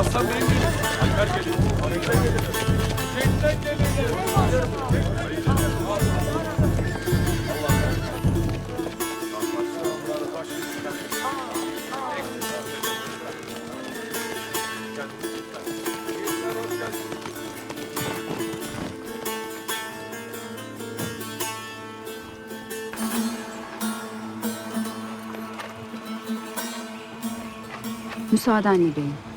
Alparslan Bey'in geliyor. Alper geliyor. Alper geliyor. Cengiz geliyor. Müsaadenle beyim.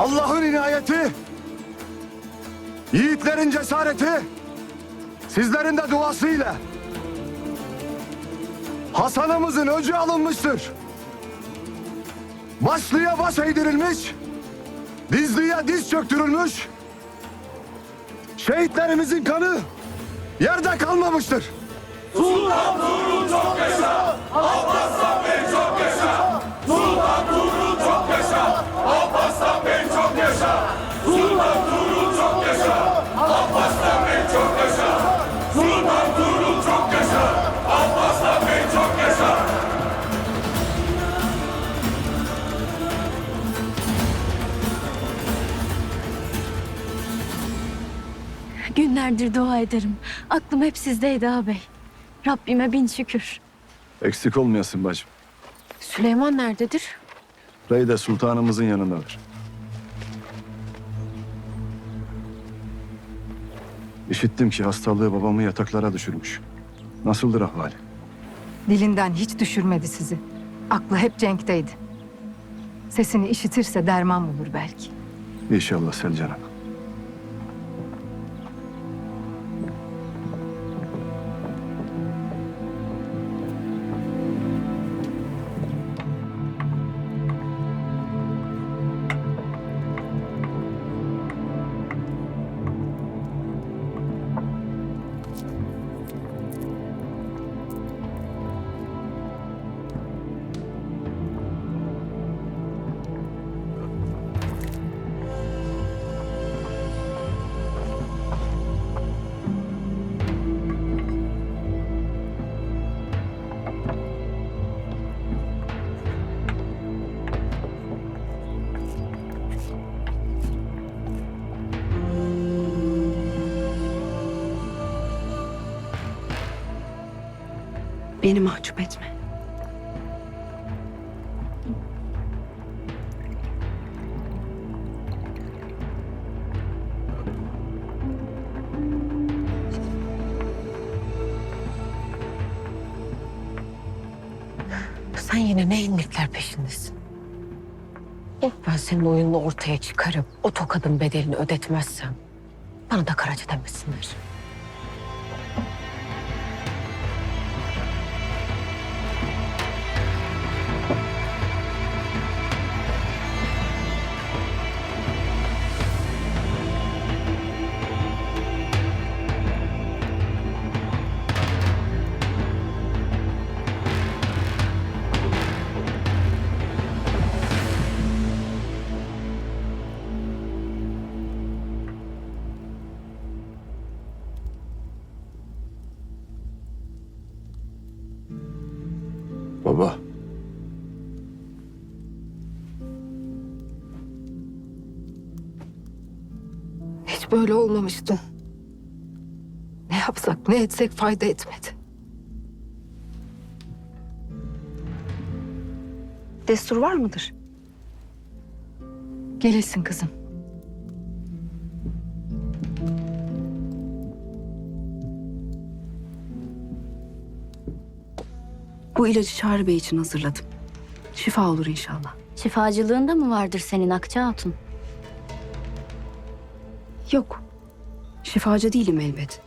Allah'ın inayeti, yiğitlerin cesareti, sizlerin de duasıyla Hasan'ımızın öcü alınmıştır. Başlıya baş eğdirilmiş, dizliye diz çöktürülmüş, şehitlerimizin kanı yerde kalmamıştır. Günlerdir dua ederim. Aklım hep sizdeydi ağabey. Rabbime bin şükür. Eksik olmayasın bacım. Süleyman nerededir? Rey sultanımızın yanındadır. İşittim ki hastalığı babamı yataklara düşürmüş. Nasıldır ahvali? Dilinden hiç düşürmedi sizi. Aklı hep Cenk'teydi. Sesini işitirse derman bulur belki. İnşallah Selcan Hanım. Beni mahcup etme. Sen yine ne inlikler peşindesin? Ben senin oyununu ortaya çıkarıp o tokadın bedelini ödetmezsem bana da karaca demesinler. Hiç böyle olmamıştı. Ne yapsak ne etsek fayda etmedi. Destur var mıdır? Gelesin kızım. Bu ilacı Çağrı Bey için hazırladım. Şifa olur inşallah. Şifacılığında mı vardır senin Akça Hatun? Yok. Şifacı değilim elbet.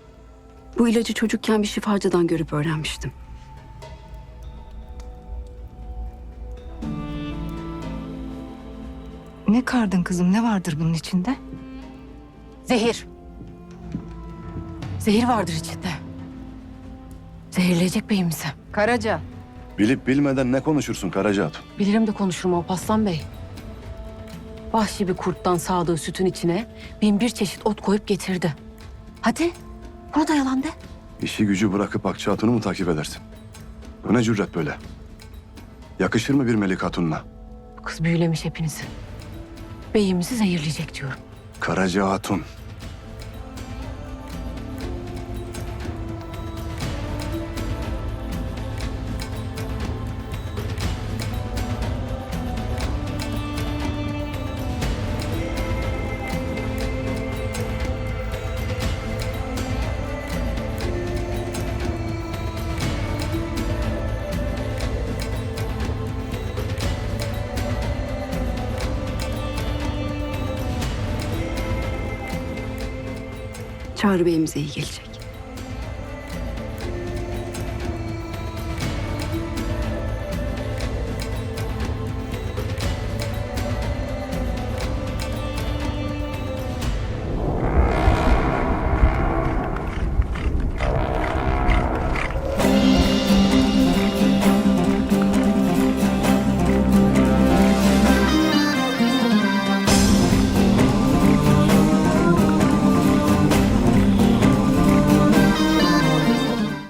Bu ilacı çocukken bir şifacıdan görüp öğrenmiştim. Ne kardın kızım ne vardır bunun içinde? Zehir. Zehir vardır içinde. Zehirleyecek beyimizi. Karaca. Bilip bilmeden ne konuşursun Karaca Hatun? Bilirim de konuşurum Alparslan Bey. Vahşi bir kurttan sağdığı sütün içine bin bir çeşit ot koyup getirdi. Hadi, bunu da yalan de. İşi gücü bırakıp Akça Hatun'u mu takip edersin? Bu ne cüret böyle? Yakışır mı bir Melik Hatun'la? Bu kız büyülemiş hepinizi. Beyimizi zehirleyecek diyorum. Karaca Hatun. Çağrı Bey'imize iyi gelecek.